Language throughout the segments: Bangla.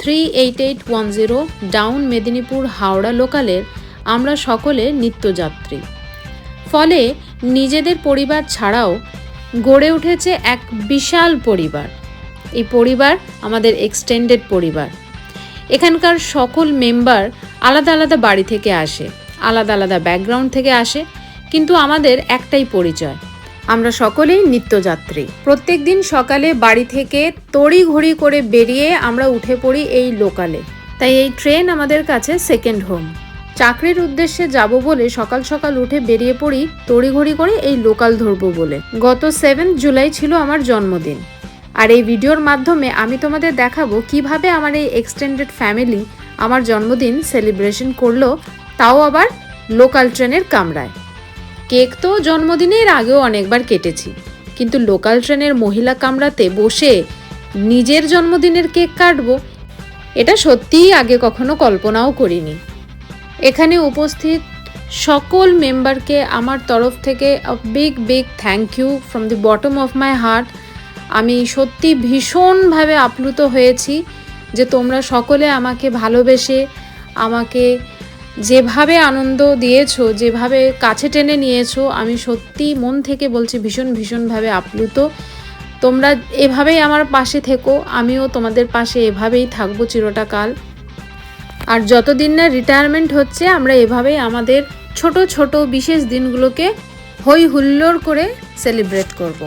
Three eight eight one zero, down Medinipur Howrah লোকালের আমরা সকলে নিত্যযাত্রী। ফলে নিজেদের পরিবার ছাড়াও গড়ে উঠেছে এক বিশাল পরিবার। এই পরিবার আমাদের এক্সটেন্ডেড পরিবার। এখানকার সকল মেম্বার আলাদা আলাদা বাড়ি থেকে আসে, আলাদা আলাদা ব্যাকগ্রাউন্ড থেকে আসে, কিন্তু আমাদের একটাই পরিচয় আমরা সকলেই নিত্যযাত্রী। প্রত্যেক দিন সকালে বাড়ি থেকে তড়ি ঘড়ি করে বেরিয়ে আমরা উঠে পড়ি এই লোকালে। তাই এই ট্রেন আমাদের কাছে সেকেন্ড হোম চাকরির উদ্দেশ্যে যাব বলে সকাল সকাল উঠে বেরিয়ে পড়ি তড়িঘড়ি করে এই লোকাল ধরবো বলে। গত সেভেন্থ জুলাই ছিল আমার জন্মদিন। আর এই ভিডিওর মাধ্যমে আমি তোমাদের দেখাবো কীভাবে আমার এই এক্সটেন্ডেড ফ্যামিলি আমার জন্মদিন সেলিব্রেশন করল, তাও আবার লোকাল ট্রেনের কামরায়। কেক তো জন্মদিনের আগেও অনেকবার কেটেছি। কিন্তু লোকাল ট্রেনের মহিলা কামরাতে বসে নিজের জন্মদিনের কেক কাটবো, এটা সত্যিই আগে কখনো কল্পনাও করিনি। এখানে উপস্থিত সকল মেম্বারকে আমার তরফ থেকে a big big thank you from the bottom of my heart আমি সত্যি ভীষণভাবে আপ্লুত হয়েছি যে তোমরা সকলে আমাকে ভালোবেসে আমাকে যেভাবে আনন্দ দিয়েছ, যেভাবে কাছে টেনে নিয়েছো, আমি সত্যি মন থেকে বলছি ভীষণ ভীষণভাবে আপ্লুত তোমরা এভাবেই আমার পাশে থেকো, আমিও তোমাদের পাশে এভাবেই থাকব চিরটাকাল আর যতদিন না রিটায়ারমেন্ট হচ্ছে, আমরা এভাবেই আমাদের ছোট ছোট বিশেষ দিনগুলোকে হই হুল্লোড় করে সেলিব্রেট করব।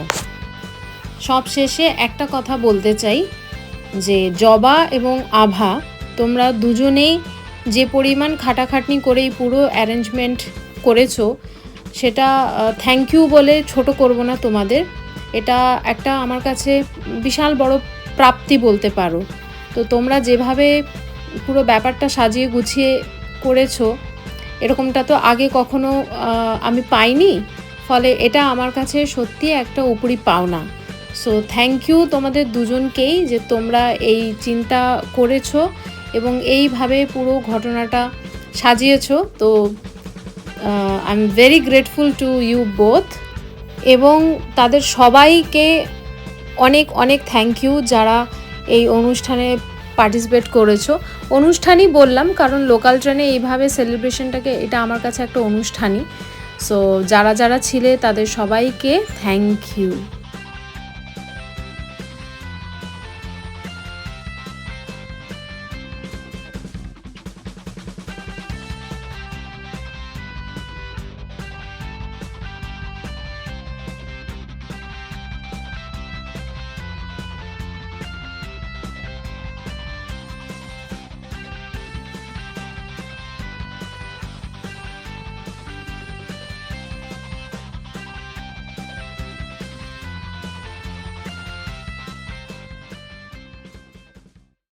সব শেষে একটা কথা বলতে চাই, যে জবা এবং আভা তোমরা দুজনেই যে পরিমাণ খাটাখাটনি করে এই পুরো অ্যারেঞ্জমেন্ট করেছ, সেটা থ্যাংক ইউ বলে ছোট করব না তোমাদের। এটা একটা আমার কাছে বিশাল বড় প্রাপ্তি বলতে পারো। তো তোমরা যেভাবে পুরো ব্যাপারটা সাজিয়ে গুছিয়ে করেছ, এরকমটা তো আগে কখনো আমি পাইনি। ফলে এটা আমার কাছে সত্যি একটা উপরি পাওনা। সো থ্যাংক ইউ তোমাদের দুজনকেই যে তোমরা এই চিন্তা করেছ। এবং এইভাবে পুরো ঘটনাটা সাজিয়েছো। তো I am very grateful to you both এবং তাদের সবাইকে অনেক অনেক থ্যাংক ইউ যারা এই অনুষ্ঠানে পার্টিসিপেট করেছ। অনুষ্ঠানই বললাম, কারণ লোকাল ট্রেনে এইভাবে সেলিব্রেশনটাকে এটা আমার কাছে একটা অনুষ্ঠানই। সো যারা যারা ছিলে তাদের সবাইকে থ্যাংক ইউ